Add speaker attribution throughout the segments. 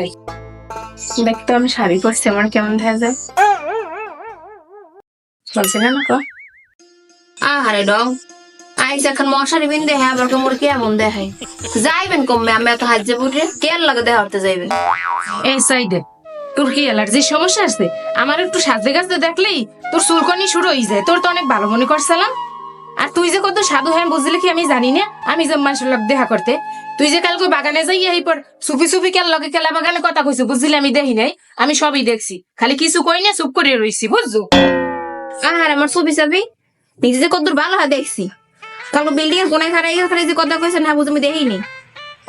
Speaker 1: এই দেখতো আমি শাড়ি পরছি আমার কেমন দেখা যায়? বলছি না কো
Speaker 2: আহারে ডং। আইস এখন মশারি বিন দেহে আবার কেমন কেমন দেখাই যাইবেন কমবে আমি এত হাজ্যে বুটে কেয়ার লাগে হতে যাইবেন
Speaker 1: এই সাইডে তোর কি অ্যালার্জির সমস্যা আছে? আমার একটু সাজতে গাছতে দেখলেই তোর চুলকনি শুরু হয়ে যায়। তোর তো অনেক ভালো মনে করছিলাম। আর তুই যে কত সাধু হ্যাঁ বুঝলি কি আমি জানি না? আমি যে মানুষের লোক দেখা করতে তুই যে কালকে বাগানে যাই, এই পর সুফি সুফি কেল লগে কেলা বাগানে কথা কইছো, বুঝলি? আমি দেখি নাই, আমি সবই দেখছি। খালি কিছু কই না, চুপ করে রইছি, বুঝছ?
Speaker 2: আহারে, আমার ছবি ছবি নিজে যে কতদূর ভালো হয় দেখছি। কালকে বিল্ডিং এর কোনায় খারাই খারাই যে কথা কইছেন না বুঝে, আমি দেখিনি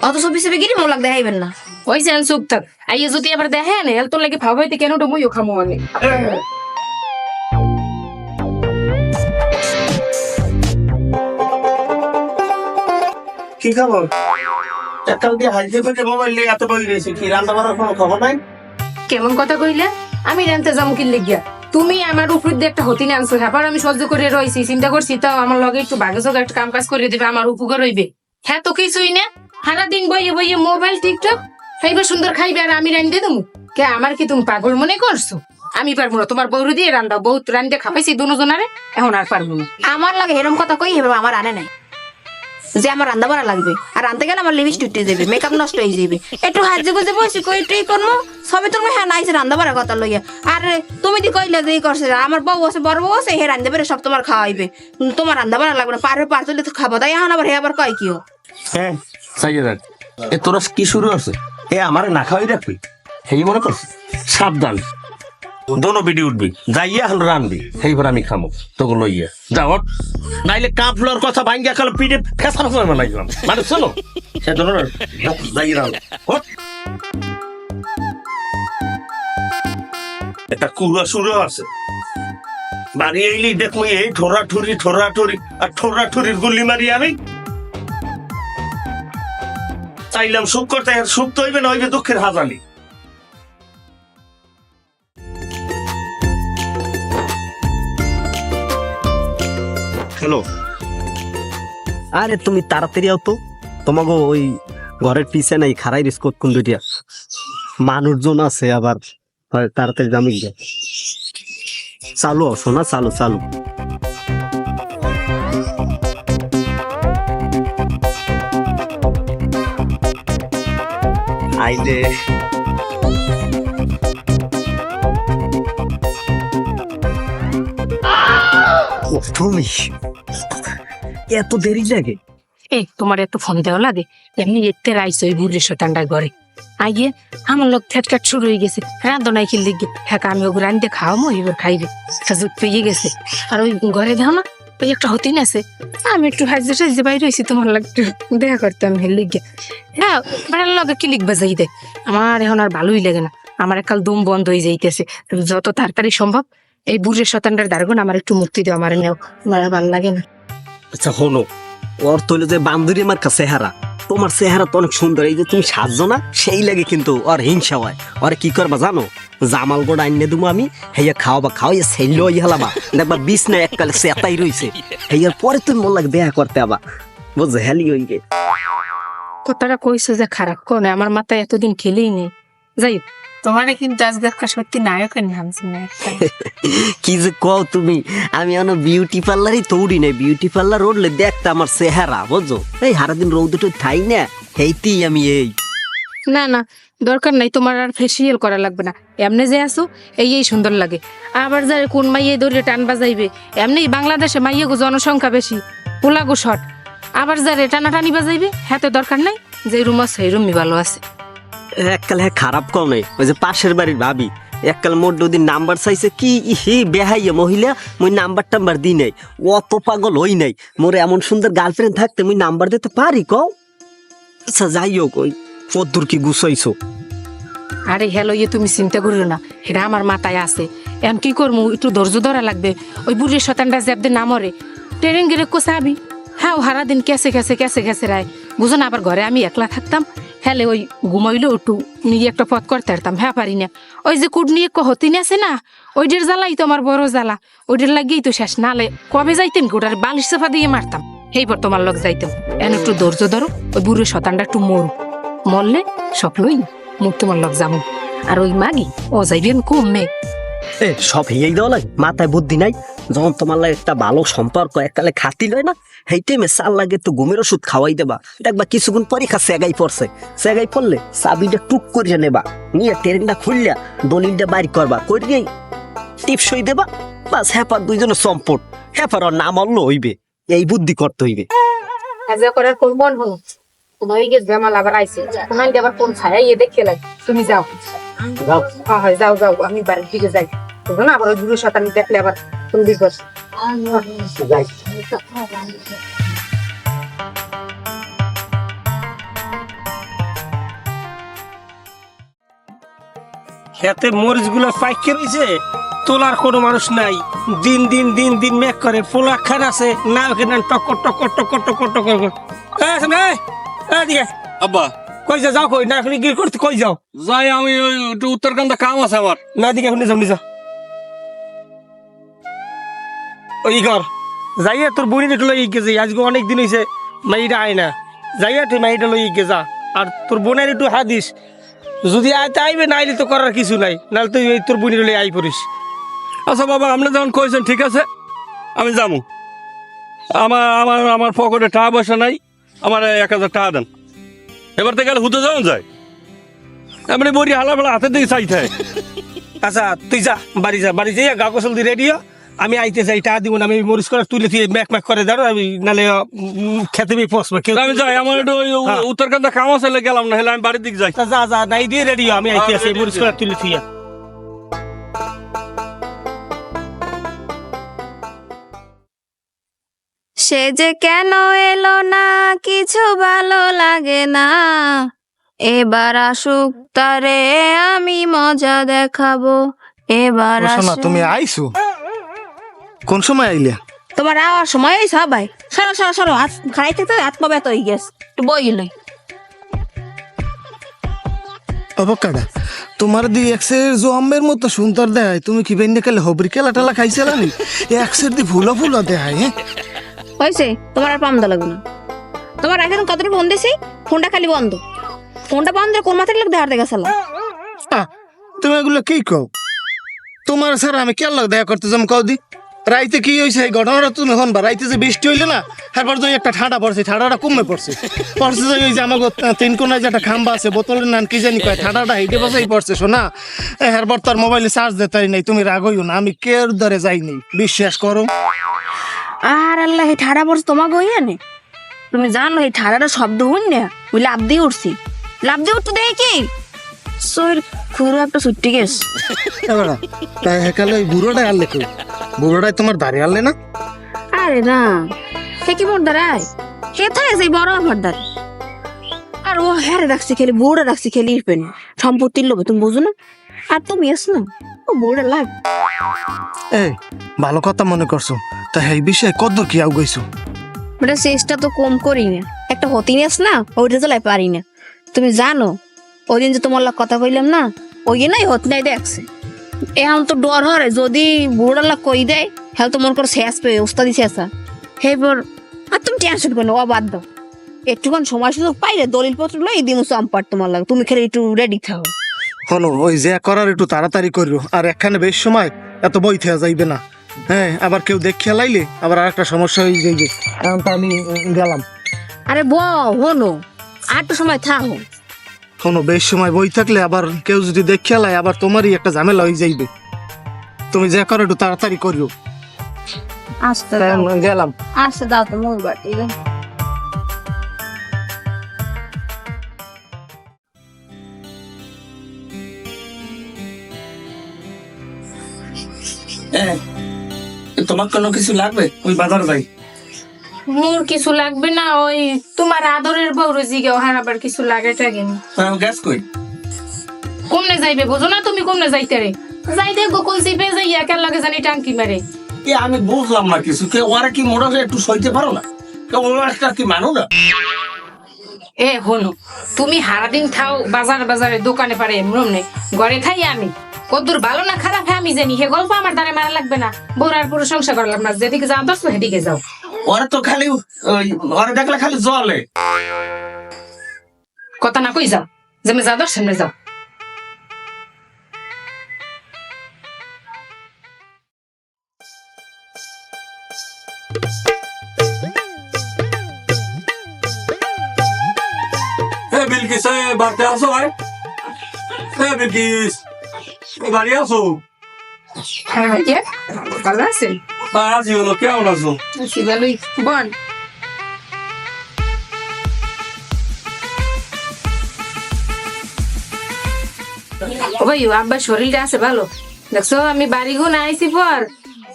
Speaker 2: অত ছবি ছবি গিরি মোলাক দেখাইবেন না?
Speaker 1: যে চুপ থাক। আইয়ে যদি আবার দেখে না এল তোর লাগে ভাব হইতে কেন ডমুইও খামো আমি
Speaker 3: কি খবর? দিয়ে পেটে মোবাইল নিয়ে এত বই রয়েছে কি রান্না বান্নার কোনো খবর নাই?
Speaker 1: কেমন কথা কইলে? আমি জানতে যাম কি লেগিয়া? তুমি আমার উপর দিয়ে একটা হতি আনছো হ্যাঁ আমি সহ্য করে রইছি চিন্তা করছি তাও আমার লগে একটু বাগে চোখে একটা কাম কাজ করে দিবে আমার উপকার হইবে। হ্যাঁ তো কিছুই না। সারা দিন বইয়ে বইয়ে মোবাইল টিকটক খাইবে সুন্দর খাইবে আর আমি রান্ধে দেবো। কে আমার কি তুমি পাগল মনে করছ? আমি পারব না তোমার বৌরু দিয়ে রান্না বহুত রান্ধে খাপাইছি দুজনারে এখন আর পারব না।
Speaker 2: আমার লাগে এরকম কথা কই হেবে আমার আনে নাই। যে আমার রান্না বাড়া লাগবে। আর রান্তে গেলে আমার লিপস্টিক উঠে যাবে মেকআপ নষ্ট হয়ে যাবে। একটু হাজে গুজে বসি কই এটাই করব সবে তুমি হ্যাঁ নাইছে রান্না বাড়ার কথা লইয়া। আর তুমি দি কইলে যে করছে, আমার বউ আছে, বড় বউ আছে, হে রান্ধতে পারে সব তোমার খাওয়াইবে। তোমার রান্না বাড়া লাগবে না, পারে পার তুলে তো খাব। তাই এখন আবার হে আবার কয় কিও?
Speaker 3: হ্যাঁ এ তোরা কি শুরু আছে এ আমার না খাওয়াই রাখবি? সেই মনে করছিস? সাবধান। দোনো বিডি উঠবি। রানবি। সেইবার আমি খামো। তোকে লইয়া। যাও নাইলে কথা ভাঙ্গিয়া পিঠে ফেসা ফেসা মানে সে ওঠ। কুড়া শুরু আছে। বাড়ি এলি দেখো এই ঠোরা ঠুরি ঠোরা ঠুরি, আর ঠোরা ঠুরির গুলি মারি আমি। চাইলাম সুখ করতে, সুখ তো হইবে না হইবে দুঃখের হাজালি। হ্যালো।
Speaker 4: আরে, তুমি তাড়াতাড়ি আও তো। তোমাকে ওই ঘরের পিছে নাই খারাই রিস্কত কোন দুটিয়া মানুষজন আছে আবার তাড়াতাড়ি জামি গিয়া। চালু শোনা, চালু চালু। আইলে। তুমি। এত দেরি লাগে
Speaker 1: এই, তোমার এত ফোন দেওয়া লাগে? এমনি এতে রাইস ওই বুড়ে শতানটা ঘরে। আইয়ে, আমার লোক ঠেটকাট শুরু হয়ে গেছে। রান্ধো নাই খেলে গিয়ে হ্যাঁ আমি ওগুলো রান্ধতে খাওয়ামো এবার খাইবে সাজুক পেয়ে গেছে। আর ওই ঘরে দাও না, ওই একটা হতিন আছে। আমি একটু হাজতে সাজতে বাইরে হয়েছি, তোমার লোক একটু দেখা করতাম হেলে গিয়ে হ্যাঁ বেড়ার লগে ক্লিক বাজাই দেয় আমার এখন আর ভালোই লাগে না। আমার একাল দম বন্ধ হয়ে যাইতেছে। যত তাড়াতাড়ি সম্ভব, এই বুড়ের শতানটার দারগুন আমার একটু মুক্তি দেওয়া আমার নেও আমার ভালো লাগে না।
Speaker 4: আচ্ছা হলো ওর তৈল যে বান্ধবী আমার কাছে চেহারা। তোমার চেহারা তো অনেক সুন্দর, এই যে তুমি সাজছো না, সেই লাগে কিন্তু ওর হিংসা হয়। ওর কি করবা জানো? জামাল গোড়া আইনে দেবো আমি হেয়া খাওয়াবা খাওয়াইয়া সেল্লো হয়ে হেলাবা। দেখবা বিষ না এককালে সেতাই রইছে। হেয়ার পরে তুমি মোর লাগে দেখা করতে আবা। বুঝছ, হেলি গে।
Speaker 1: কথাটা কইছো যে খারাপ কোন আমার মাথায় এতদিন খেলেই নেই। যাই তোমারে কিন্তু আজকে একটা সত্যি নায়কের নামছি না
Speaker 4: কি যে কও তুমি? আমি এখনও বিউটি পার্লারই তৌড়ি নাই। বিউটি পার্লার উঠলে দেখতে আমার চেহারা বুঝছ? এই সারাদিন রৌদ্র ঠাই না হেইতেই আমি এই।
Speaker 1: না না দরকার নাই তোমার আর ফেসিয়াল করা লাগবে না। এমনি যে আসো এই এই সুন্দর লাগে। আবার যারে কোন মাইয়ে দৌড়ে টান বাজাইবে এমনি বাংলাদেশে মাইয়ে গো জনসংখ্যা বেশি। পোলাগো শট আবার যারে টানাটানি বাজাইবে হ্যাঁ তো দরকার নাই যে রুম আছে এই রুমই ভালো আছে।
Speaker 4: এককাল খারাপ কও নাই। ওই যে পাশের বাড়ির ভাবি, এককাল মোর দুদিন নাম্বার চাইছে, কি হি বেহাইয়া মহিলা, মুই নাম্বার টাম্বার দি নাই। অত পাগল হই নাই। মোর এমন সুন্দর গার্লফ্রেন্ড থাকতে মুই নাম্বার দিতে পারি কও? আচ্ছা যাই হোক, ওই কদ্দুর কি গুছাইছো?
Speaker 1: আরে হ্যালো ইয়ে তুমি চিন্তা করিও না এটা আমার মাথায় আছে। এখন কি করব একটু ধৈর্য ধরা লাগবে। ওই বুড়ির শতানটা জ্যাবদের নামরে, ট্রেন গেলে কোসাবি হ্যাঁ ও হারা দিন কেসে কেসে কেসে কেসে রায়। বুঝো না, আবার ঘরে আমি একলা থাকতাম? হ্যালে ওই ঘুমাইলো একটু নিয়ে একটা পথ করতে পারতাম হ্যাঁ পারি না। ওই যে কুট নিয়ে হতিন আছে না ওইটার জ্বালাই তো আমার বড় জ্বালা ওইটার লাগিয়েই তো শেষ, নালে কবে যাইতাম কি, ওটার বালিশ চাপা দিয়ে মারতাম। এইবার তোমার লোক যাইতাম। এন একটু ধৈর্য ধরো, ওই বুড়ো শতানটা একটু মরু। মরলে সব লই মুখ তোমার লগ যাব। আর ওই মাগি, ও যাইবেন কমে।
Speaker 4: সব হিয়াই দেওয়া লাগে। মাথায় বুদ্ধি নাই। যখন তোমার লাগে একটা ভালো সম্পর্ক এককালে খাতি লয় না, সেই টাইমে চাল লাগে তো ঘুমের ওষুধ খাওয়াই দেবা। দেখবা কিছুক্ষণ পরীক্ষা সেগাই পড়ছে। সেগাই পড়লে চাবিটা টুক করিয়া নেবা। নিয়ে ট্রেনটা খুললা দলিলটা বাইর করবা। করিয়ে টিপসই দেবা। বাস হ্যাপার দুইজনে সম্পট হ্যাপার নাম অল্ল হইবে। এই বুদ্ধি করতে হইবে।
Speaker 1: করার কোন মন হলো? গিয়ে জামাল আবার আইছে। তোমার আবার কোন ছায়া ইয়ে দেখে লাগে তুমি যাও।
Speaker 4: যাও।
Speaker 1: হ্যাঁ হ্যাঁ যাও যাও আমি বাড়ির দিকে যাই। না আবার ওই গুরু শতানি দেখলে আবার কোন বিপদ।
Speaker 4: যাই।
Speaker 5: খেতে মরিচগুলো পাইকে রয়েছে তোলার কোনো মানুষ নাই। দিন দিন দিন দিন মেঘ করে পোলা খান আছে না ওখানে টকর টকর টকর টকর টকর করে। এই! এই, এই
Speaker 6: আব্বা।
Speaker 5: কই যা যাও কই? না এখন কি করতে কই যাও?
Speaker 6: যাই আমি একটু উত্তরকান্দা কাম আছে আমার।
Speaker 5: না দিকে এখন যাও নিজা ওই ঘর যাইয়া তোর বনি একটু লই গেছে আজকে অনেক দিন হয়েছে মাইটা আয় না। যাইয়া তুই মাইটা লই গে যা। আর তোর বোনের একটু হাদিস। যদি আইতে আইবে না আইলে তো করার কিছু নাই। নাহলে তুই ওই তোর বোনের লই আই পড়িস।
Speaker 6: আচ্ছা বাবা আপনি যখন কইছেন ঠিক আছে আমি যাব। আমার আমার আমার পকেটে টাকা পয়সা নাই। আমার এক হাজার টাকা দেন। এবার থেকে গেলে হুতে যাওয়া যায়। এমনি বড়ি হালা বেলা হাতের দিকে চাইতে হয়।
Speaker 5: আচ্ছা তুই যা বাড়ি যা বাড়ি যাইয়া গা গোসল দিয়ে রেডিও আমি আইতে চাই টাকা দিব না আমি মরিচ করে তুলে তুই ম্যাক ম্যাক করে দাঁড়ো আমি নালে খেতে বি পসবে কেউ
Speaker 6: আমি যাই আমার একটু ওই
Speaker 5: হ্যাঁ।
Speaker 6: উত্তরকান্দা কাম আছে গেলাম না হলে আমি বাড়ির দিকে যাই।
Speaker 5: তা যা যা নাই দিয়ে রেডিও আমি আইতে
Speaker 6: হ্যাঁ,
Speaker 5: আছি মরিচ করে তুলে তুই
Speaker 2: সে যে কেন এলো না কিছু ভালো লাগে না। এবার আসুক তারে আমি মজা দেখাবো। এবার
Speaker 7: শোনা তুমি আইছো কোন সময় আইলে?
Speaker 2: তোমার আওয়ার সময় এই সবাই। সরো সরো সরো হাত খাইতে তো হাত পা ব্যথা হয়ে গেছে। একটু বই লই।
Speaker 7: অবকাডা তোমার দি এক্সের জম্বের মতো সুন্দর দেয় তুমি কি বেন্ডে কালে হবরি কেলা টেলা খাইছিলা নি? এক্সের দি ফুলো ফুলো দেয় হ্যাঁ?
Speaker 2: হয়েছে? তোমার আর পামদা লাগবে না। তোমার এখন কতটা ফোন দিছি ফোনটা খালি বন্ধ। ফোনটা বন্ধ কোন মাথায় লোক দেখার দেখা সালা?
Speaker 7: তুমি এগুলো কি কও? তোমার স্যার, আমি কেন লাগ দেখা করতে যাম কও দি? রাইতে কি হয়েছে এই ঘটনাটা তুমি হন বা রাইতে যে বৃষ্টি হইলে না, তারপর তো একটা ঠাডা পড়ছে ঠাডাটা কমে পড়ছে। পড়ছে যে ওই যে আমাকে তিন কোনায় যে একটা খাম্বা আছে, বোতলের নান কি জানি কয় ঠাডাটা হেঁটে বসেই পড়ছে, শোনা? এরপর তোর মোবাইলে চার্জ দিতে নাই, তুমি রাগ হইও না, আমি কের ধরে যাইনি। বিশ্বাস করো।
Speaker 2: আর আল্লাহ এই ঠাড়া পড়ছে তোমাকে হইয়া নে তুমি জানো এই ঠাড়াটা শব্দ হইন না ওই লাভ দিয়ে উঠছি। লাভ দিয়ে উঠতে দেখি শরীর খুরো একটা ছুট্টি গেছ।
Speaker 7: তাই হেকালে ওই বুড়োটাই আনলে কই? বুড়োটাই তোমার দাঁড়িয়ে আনলে না?
Speaker 2: আরে না সে কি মোর দাঁড়ায় সে থাকে সেই বড় আমার দাঁড়। আর ও হ্যাঁ রাখছি খেলি বউটা রাখছি খেলি সম্পত্তির লোভে তুমি বুঝো না? আর তুমি এস না? ও লাগ
Speaker 7: এই ভালো কথা মনে করছ তা এই বিষয়ে কত কি আউ গইছো
Speaker 2: মানে চেষ্টা তো কম করি না একটা না ওইটা তো লাই পারি না তুমি জানো ওই দিন যে তোমার লগ কথা কইলাম না ওই নাই হতি নাই দেখছে। এখন তো ডর হরে যদি বুড়া লাগ কই দেয় হ্যাঁ তো মন করে শেষ পেয়ে ওস্তাদি শেষা হেবর আর তুমি টেনশন করো ও বাদ দাও একটুখান সময় সুযোগ পাইলে দলিল পত্র লই দিমু সম্পার তোমার লাগে তুমি খেলে একটু রেডি থাকো।
Speaker 7: হলো ওই যে করার একটু তাড়াতাড়ি করিও আর একখানে বেশ সময় এত বই থেয়া যাইবে না। হ্যাঁ আবার কেউ দেখিয়া লাইলে আবার আর একটা সমস্যা হয়ে যাইবে। এখন তো আমি গেলাম।
Speaker 2: আরে ব হনো আর একটু সময় থাকো।
Speaker 7: কোনো বেশ সময় বই থাকলে আবার কেউ যদি দেখিয়া লাই আবার তোমারই একটা ঝামেলা হয়ে যাইবে। তুমি যে করো একটু তাড়াতাড়ি করিও।
Speaker 2: আসতে
Speaker 7: আমি গেলাম।
Speaker 2: আসতে দাও তো মোর বাটি।
Speaker 3: তোমার কোনো কিছু লাগবে? ওই বাজার যাই।
Speaker 1: মোর কিছু লাগবে না ওই তোমার আদরের বউ রোজিকে ওহার আবার কিছু লাগে টাগে নি।
Speaker 3: গ্যাস কই
Speaker 1: কমনে যাইবে বুঝো না তুমি কমনে যাইতে রে। যাই দেখো কই যাইবে যাইয়া কেন লাগে জানি টাঙ্কি মারে।
Speaker 3: এ আমি বুঝলাম না কিছু। কে ওরা কি মোড়া একটু সইতে পারো না? কে ওরা একটা কি মানো না
Speaker 1: এ হনো তুমি হারাদিন থাও বাজার বাজারে দোকানে পারে এমনি ঘরে থাই আমি। কদ্দুর ভালো না খারাপ হ্যাঁ আমি জানি। হে গল্প আমার দ্বারা মারা লাগবে না। বোরার পুরো সংসার করলাম না। যেদিকে যাও দশ সেদিকে যাও।
Speaker 3: ওরা তো খালি ওরা দেখলে খালি জলে।
Speaker 1: কথা না কই যাও। যেমন যা দশ সামনে যাও।
Speaker 6: বিলকিস বাড়তে আসো ভাই। হ্যাঁ বিলকিস। বাড়ি আসো
Speaker 1: হ্যাঁ ভাইয়া। ভালো আছেন?
Speaker 6: আর আছি হলো কেমন আছো?
Speaker 1: আছি ভালোই। বল। ও ভাই আব্বার শরীরটা আছে ভালো। দেখছ আমি বাড়ি গুণ আইসি পর।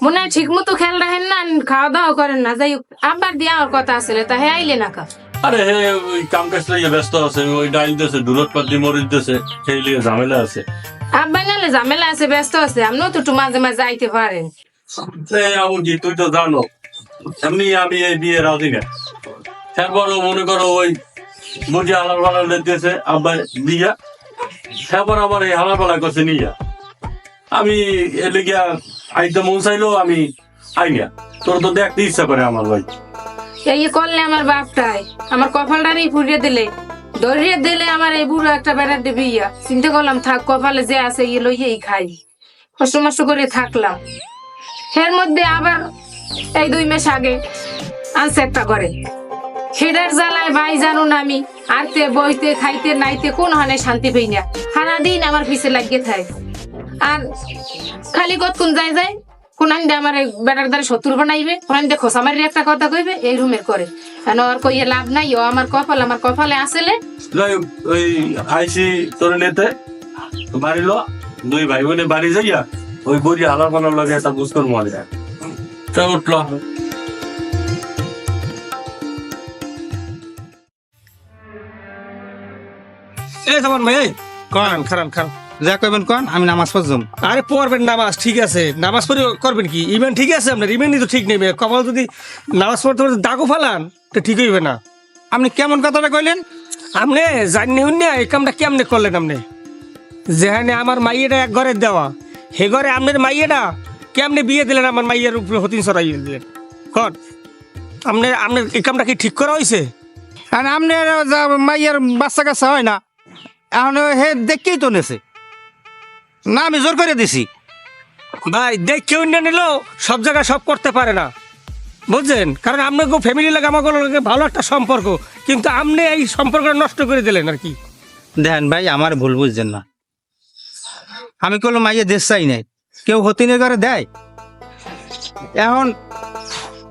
Speaker 1: মনে হয় ঠিক মতো খেয়াল রাখেন না খাওয়া দাওয়া করেন না। যাই আব্বার দিয়ে আমার কথা আসলে তা হে আইলে না কা?
Speaker 6: আরে হে ওই কাম কাজ ব্যস্ত আছে ওই ডাইল দিতেছে দূরত পাতি মরিচ দিতেছে সেই লিয়ে ঝামেলা আছে।
Speaker 1: আব্বা নালে ঝামেলা আছে ব্যস্ত আছে আপনিও তো একটু মাঝে মাঝে আইতে পারেন।
Speaker 6: তুই তো জানো এমনি আমি এই বিয়ে রাজি না। তারপরও মনে করো ওই বুঝি পালা দিতেছে আব্বা দিয়া তারপর আবার এই হালার পালা করছে নিয়া। আমি এলে গিয়া আইতে মন চাইলেও আমি আই তোর তো দেখতে ইচ্ছা করে আমার ভাই।
Speaker 1: এই করলে আমার বাপটাই আমার কপালটারই ফুরিয়ে দিলে। ধরিয়ে দিলে আমার এই বুড়ো একটা বেড়া দেবে ইয়া। চিন্তা করলাম, থাক, কপালে যে আছে ইয়ে লইয়েই খাই। কষ্ট মষ্ট করে থাকলাম। এর মধ্যে আবার এই দুই মাস আগে আনছে একটা করে সেটার জ্বালায় ভাই জানুন আমি, আরতে, বইতে, খাইতে, নাইতে, কোন হানে শান্তি পাই না। সারাদিন আমার পিছে লাগিয়ে থাকে। আর খালি কতক্ষণ যায় যায় কোন আন্দে আমার বেটার দ্বারা শত্রু বানাইবে। কোন আন্দে খোসা মারি একটা কথা কইবে এই রুমের করে। কেন আর কইয়ে লাভ নাই ও আমার কপাল আমার কপালে আসলে?
Speaker 6: ওই আইসি তোর নেতে বাড়িল দুই ভাই বোনে বাড়ি যাইয়া ওই বুড়ি হালার পালার লগে একটা বুঝ করব তা উঠল।
Speaker 5: এই সামান ভাই খান খান খান।
Speaker 7: যা কইবেন কোন আমি নামাজ পড়ছম
Speaker 5: আরে পড়বেন নামাজ ঠিক আছে। নামাজ পড়ে করবেন কি? ইমান ঠিক আছে আপনার ইমানই তো ঠিক নেবে কপাল যদি নামাজ পড়তে পড়তে দাগও ফালান তো ঠিক হইবে না।
Speaker 7: আপনি কেমন কথাটা কইলেন?
Speaker 5: আপনি জানি না এই কামটা কেমনে করলেন আপনি? যেখানে আমার মাইয়েটা এক ঘরে দেওয়া হে ঘরে আপনার মাইয়েটা কেমনে বিয়ে দিলেন আমার মাইয়ের উপরে হতিন সরাই দিলেন? কন আপনি আপনার এই কামটা কি ঠিক করা হয়েছে
Speaker 7: আর আপনি যা মাইয়ার বাচ্চা কাচ্চা হয় না এখন হে দেখেই তো নেছে। না আমি জোর করে দিছি।
Speaker 5: ভাই দেখ কেউ নিলেও সব জায়গায় সব করতে পারে না। বুঝছেন? কারণ আপনার ফ্যামিলি লাগে আমাকে লাগে ভালো একটা সম্পর্ক। কিন্তু আপনি এই সম্পর্কটা নষ্ট করে দিলেন আর কি।
Speaker 7: দেখেন ভাই আমার ভুল বুঝছেন না। আমি কোনো মাইয়ে দেশ চাই নাই। কেউ হতিনের ঘরে দেয়। এখন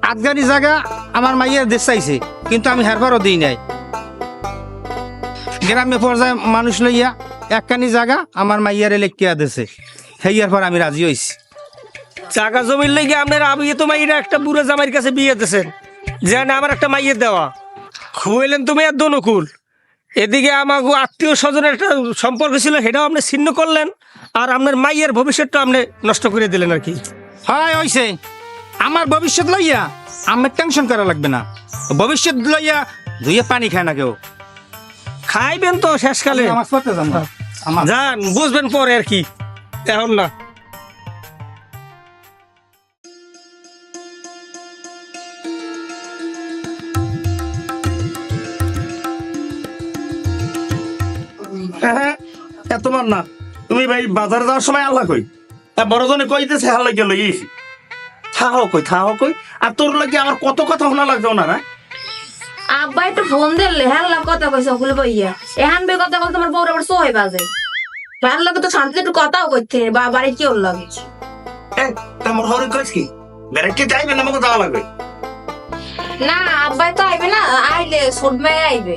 Speaker 7: আটগানি জায়গা আমার মাইয়ের দেশ চাইছে কিন্তু আমি হেরবারও দিই নাই। গ্রামে পর্যায়ে মানুষ লইয়া একখানি জায়গা আমার মাইয়ারে লেখিয়া দিছে। সেইয়ার পর আমি রাজি হইছি।
Speaker 5: জায়গা জমির লেগে আপনার আমি তো মাইয়েরা একটা বুড়ো জামাইয়ের কাছে বিয়ে দিয়েছেন। যেন আমার একটা মাইয়ের দেওয়া। খুয়াইলেন তুমি আর দনুকুল। এদিকে আমাকে আত্মীয় স্বজনের একটা সম্পর্ক ছিল সেটাও আপনি ছিন্ন করলেন। আর আপনার মাইয়ের ভবিষ্যৎটা আপনি নষ্ট করে দিলেন আর কি।
Speaker 7: হয় হইছে। আমার ভবিষ্যৎ লইয়া আমার টেনশন করা লাগবে না। ভবিষ্যৎ লইয়া ধুয়ে পানি খায় না কেউ।
Speaker 5: খাইবেন তো শেষকালে।
Speaker 7: আমার
Speaker 5: যান বুঝবেন পরে আর কি। এখন না।
Speaker 3: হ্যাঁ তোমার না। তুমি ভাই বাজারে যাওয়ার সময় আল্লাহ কই। বড় জনে কইতেছে হাল্লা গেল থাহো কই থাহো কই। আর তোর লাগে আমার কত কথা শোনা লাগবে না না
Speaker 2: আব্বা একটু ফোন দিলে হ্যাঁ কথা কইছে ওগুলো বইয়া। এহান বে কথা বলতে আমার বউর আবার সোহে বাজে। ভালো লাগে তো শান্তিতে একটু কথাও করতে বা বাড়ি কি ওর লাগে?
Speaker 3: তোমার হরে কইস কি? বেরেকে যাইবে না আমাকে যাওয়া লাগবে।
Speaker 2: না আব্বাই তো আইবে না আইলে ছোট মেয়ে আইবে।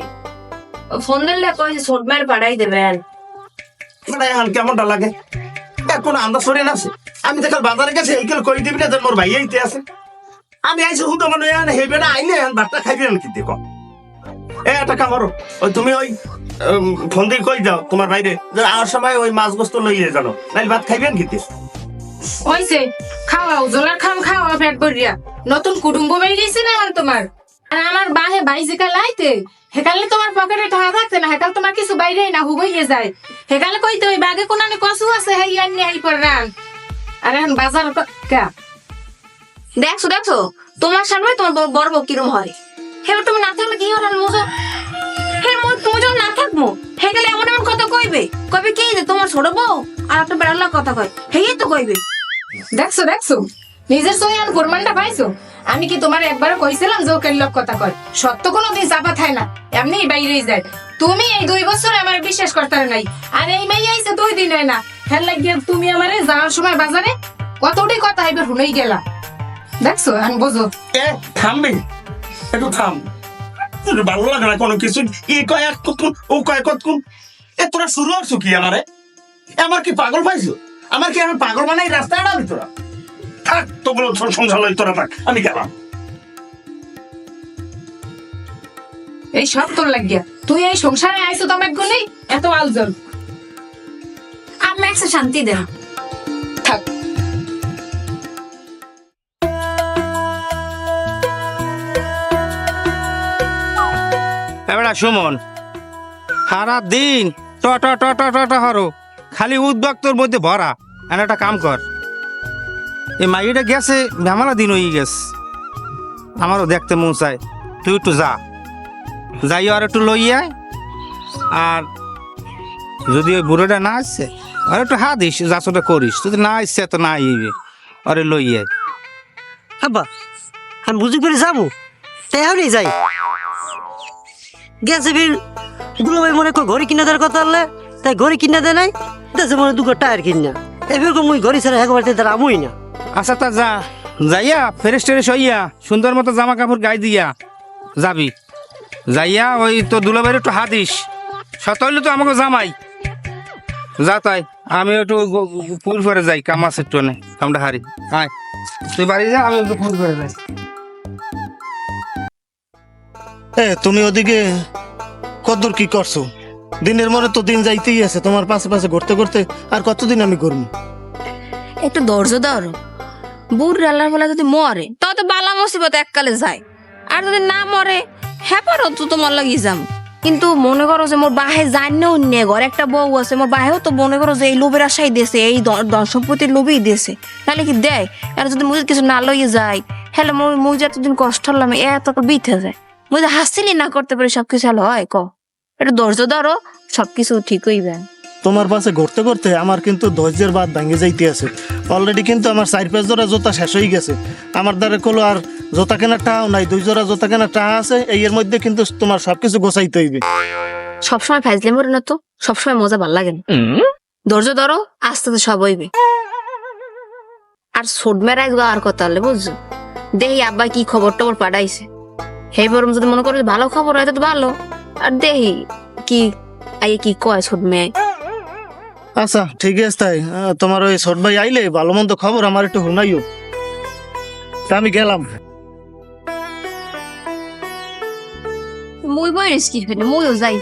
Speaker 2: ফোন দিলে কইছে ছোট মেয়ের পাঠাই দেবেন
Speaker 3: মানে এখন কেমনটা লাগে? এখন আন্দাজ সরে না আমি তো কাল বাজারে গেছে এইকাল কই দিবি না যে মোর ভাই এইতে আছে। আমি আইছি হুতো মানে হেবে না আইলে ভাতটা খাইবি কি দেখো। এ একটা কামড়ো ওই তুমি ওই ফোন দিয়ে কই যাও তোমার বাইরে আর সময় ওই মাছ গোস্ত লইয়ে জানো, নাইলে ভাত খাইবেন কি
Speaker 1: হইছে খাওয়াও জোলার খাম খাওয়া পেট ভরিয়া নতুন কুটুম্ব বেরিয়ে গেছে না এখন তোমার আর আমার বাহে বাইজিকা লাইতে হেকালে তোমার পকেটে টাকা থাকতে না হেকাল তোমার কিছু বাইরে না হুবইয়ে যায়। হেকালে কইতে ওই বাগে কোনানে কসু আছে হেই আনি আই পর রান আর এখন বাজার কা
Speaker 2: দেখছ দেখছ? তোমার সামনে তোমার বড়- বউ কিরম হয়? হেবে তুমি না থাকলে কি হলো? হে তুমি যখন না থাকব, হে গেলে এমন এমন কথা কইবে? কইবে কি যে তোমার ছোট বউ আর একটা বেড়াল্লা কথা কয়? হেই তো কইবে।
Speaker 1: দেখছ দেখছ? নিজের সঙ্গে আর প্রমাণটা পাইছো? আমি কি তোমার একবারও কইছিলাম যে ওকে লোক কথা কয়? সত্য কোনো দিন চাপা থাকে না। এমনি বাইরেই যায়। তুমি এই দুই বছর আমার বিশ্বাস করতে নাই। আর এই মেয়ে আইছে দুই দিন হয় না। হেল লাগিয়ে তুমি আমারে যাওয়ার সময় বাজারে কতটি কথা এবার শুনেই গেলা। দেখছ আমি বোঝো
Speaker 3: এ থামবি। একটু থাম। তোর ভালো লাগে না কোনো কিছু? ই কয় এক কুকুন ও কয় কতকুন এ তোরা শুরু হচ্ছ কি আমারে? আমার কি পাগল পাইছো? আমার কি আমি পাগল বানাই রাস্তায় আড়াবি তোরা? থাক তোগুলো তোর সংসার লই তোরা থাক আমি গেলাম।
Speaker 1: এই সব তোর লাগিয়া। তুই এই সংসারে আইছো তো আমার গুনেই এত আলজল।
Speaker 2: আমি একটা শান্তি দেন।
Speaker 1: থাক।
Speaker 5: এবার সুমন। সারা দিন ট ট ট ট ট ট হরো। খালি উদ্যোগ তোর মধ্যে ভরা। এনে একটা কাম কর। এই মাইটা গেছে, মেমালা দিন হয়ে গেছে। আমারও দেখতে মন চায়। তুই একটু যা। যাই আর একটু লই আয়। আর যদি ওই বুড়োটা না আসছে আর একটু হা দিস যাচটা করিস। যদি না আসছে তো না আইবে। আরে লই আয়।
Speaker 4: আব্বা, আমি বুঝি করে যাব। তাই যাই। গেছে ফির দুলো ভাই মনে কর ঘড়ি কিনে দেওয়ার কথা হলে তাই ঘড়ি কিনে দেয় নাই দেশে মনে দুটো টায়ার কিনা এবার মুই ঘড়ি ছাড়া একবার তার আমই না।
Speaker 5: আচ্ছা তা যা, যাইয়া, ফ্রেশ ট্রেশ হইয়া, সুন্দর মতো জামা কাপড় গায়ে দিয়া যাবি। যাইয়া ওই তো দুলাভাইয়ের একটু হাদিস সত হইলে তো আমাকে জামাই। যা তাই, আমি একটু পুর করে যাই, কাম আছে একটু কামটা হারি। আয়, তুই বাড়ি যা, আমি একটু পুর করে যাই।
Speaker 7: এ, তুমি ওদিকে কদ্দূর কি করছ? দিনের মনে তো দিন যাইতেই আছে, তোমার পাশে পাশে ঘুরতে ঘুরতে আর কতদিন আমি করব
Speaker 2: একটু ধৈর্য ধরো। বুড় আল্লাহর বলা যদি মরে তাও তো বালা মুসিবত এককালে যায়। আর যদি না মরে হ্যাপারও তো তোমার লাগি যাম। কিন্তু মনে করো যে মোর বাহে জানেও নে ঘর, একটা বউ আছে, মোর বাহেও তো মনে করো যে এই লোভের আশাই দেশে, এই ধন সম্পত্তির লোভই দেশে। তাহলে কি দেয়? আর যদি মুই কিছু না লইয়ে যায় হ্যালো মুই মুই যে এতদিন কষ্ট হলাম এত বিথে যায় মুই যে হাসিলি না করতে পারি সবকিছু হলো হয় ক। একটু ধৈর্য ধরো সবকিছু ঠিক হইবে
Speaker 7: তোমার পাশে ঘুরতে ঘুরতে আমার কিন্তু ধৈর্যের বাদ ভাঙে যাইতে আছে। অলরেডি কিন্তু আমার চার পাঁচ জোড়া জোতা শেষ হয়ে গেছে। আমার দ্বারা কলো আর জোতা কেনার টাকাও নাই দুই জোড়া জোতা কেনার টাকা আছে এই এর মধ্যে কিন্তু তোমার সবকিছু গোছাইতে হইবে।
Speaker 2: সবসময় ফাইজলে মরে না তো সবসময় মজা ভালো লাগে না। ধৈর্য ধরো আস্তে আস্তে সব হইবে। আর সোড মেরাইজ আর কথা হলে বুঝছ? দেহি আব্বা কি খবর টবর পাঠাইছে। হে বরং যদি মনে করো ভালো খবর হয় তো ভালো। আর দেহি কি আইয়ে কি কয় সোড মেয়ে।
Speaker 7: আচ্ছা ঠিক আছে তাই। আহ, তোমার ওই ছোট ভাই আইলে ভালো মন্দ খবর আমার একটু শুনাইও। তা আমি গেলাম।
Speaker 2: মুই বই রিস্কি ফেলে মুইও যাই।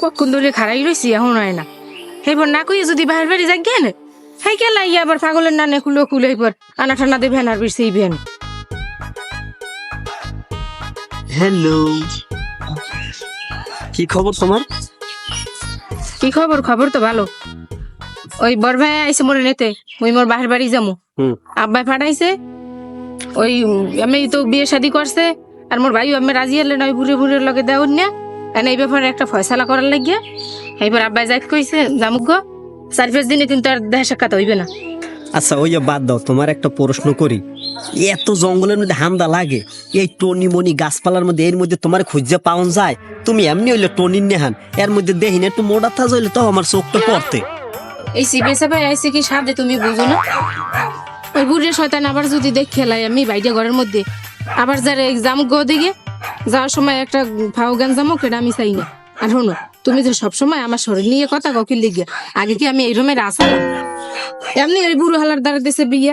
Speaker 1: কখন ধরে খারাই রয়েছি এখন হয় না। এইবার না কইয়ে যদি বাহির বাড়ি যাই গেন হাই গেলা ইয়া আবার পাগলের নানে খুলো খুলে এবার আনা ঠান্না দেবে আর বেশি বেন।
Speaker 4: হ্যালো। কি খবর তোমার?
Speaker 1: কি খবর? খবর তো ভালো। ওই বড় ভাই আইসে মোরে নেতে ওই মোর বাহির বাড়ি যাব আব্বাই পাঠাইছে ওই আমি তো বিয়ে শাদি করছে আর মোর ভাই আমি রাজি হলে নয় ঘুরে ঘুরে লগে দেওয়ার না। এনে এই ব্যাপারে একটা ফয়সালা করার লাগিয়া এইবার আব্বাই যাইত কইছে জামুক গো। চার পাঁচ দিনে কিন্তু আর দেখা সাক্ষাৎ হইবে না।
Speaker 4: আচ্ছা ওই বাদ দাও তোমার একটা প্রশ্ন করি। এত জঙ্গলের মধ্যে হামদা লাগে এই টনি মনি গাছপালার মধ্যে এর মধ্যে তোমার খুঁজে পাওন যায়? তুমি এমনি হইলে টনির নেহান এর মধ্যে দেহিন একটু মোটা থাজ হইলে তো আমার চোখটা পড়তে।
Speaker 1: এই সিবে সাবাই আইসে কি সাথে তুমি বুঝো না? ওই বুড়ে শয়তান আবার যদি দেখ খেলাই আমি বাইরে ঘরের মধ্যে। আবার যারা জামুক গো দিকে যাওয়ার সময় একটা ফাও গান জামুক এটা আমি চাই না। আর শোনো তুমি তো সবসময় আমার শরীর নিয়ে কথা ককিল লিগে? আগে কি আমি এই রুমের আসলাম এমনি ওই বুড়ো হালার দ্বারা দেশে বিয়ে।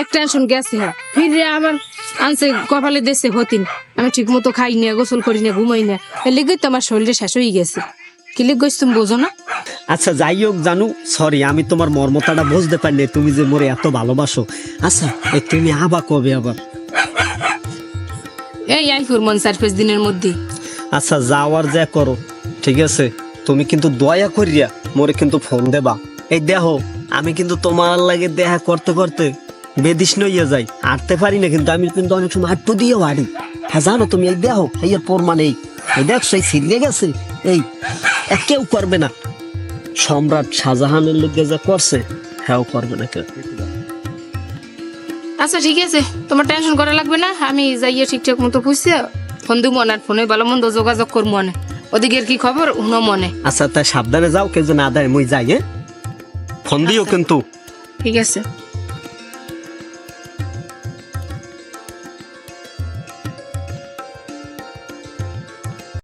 Speaker 1: এক টেনশন গেছে হ্যাঁ। ফিরে আমার আনছে কপালে দেশে হতিন। আমি ঠিক মতো খাই না গোসল করি না ঘুমাই না। এর লিগে তো আমার শরীরে শেষ হয়ে গেছে। কি লিখ গেছ তুমি বোঝো না?
Speaker 4: আচ্ছা যাই হোক জানু সরি আমি তোমার মর্মতাটা বুঝতে পারিনি তুমি যে মোরে এত ভালোবাসো। আচ্ছা এই তুমি আবার কবে আবার?
Speaker 1: এই আই মন চার পাঁচ দিনের মধ্যে।
Speaker 4: আচ্ছা যাওয়ার যা করো। ঠিক আছে, তুমি কিন্তু দয়া করিয়া মোরে কিন্তু ফোন দেবা। এই দেখো, আমি কিন্তু তোমার লাগে দেখা করতে করতে বেদিস নইয়া যাই। হাঁটতে পারি না কিন্তু আমি কিন্তু অনেক সময় হাঁটু দিয়েও হাঁটি। হ্যাঁ জানো তুমি, এই দেখো, এই এর প্রমাণ এই। দেখছ এই ছিঁড়ে গেছে, এই কেউ করবে না। সম্রাট শাহজাহানের লোকে যা করছে হ্যাঁ করবে না কেউ।
Speaker 1: আচ্ছা ঠিক আছে, তোমার টেনশন করা লাগবে না, আমি যাইয়া ঠিকঠাক মতো বুঝছি ফোন দিব, না ফোনে ভালো মন্দ যোগাযোগ করব মনে ওদিকের কি খবর? উনো মনে।
Speaker 4: আচ্ছা তাই সাবধানে যাও কেউ যেন না দেয় মুই যাই হ্যাঁ? ফোন দিও কিন্তু।
Speaker 1: ঠিক আছে।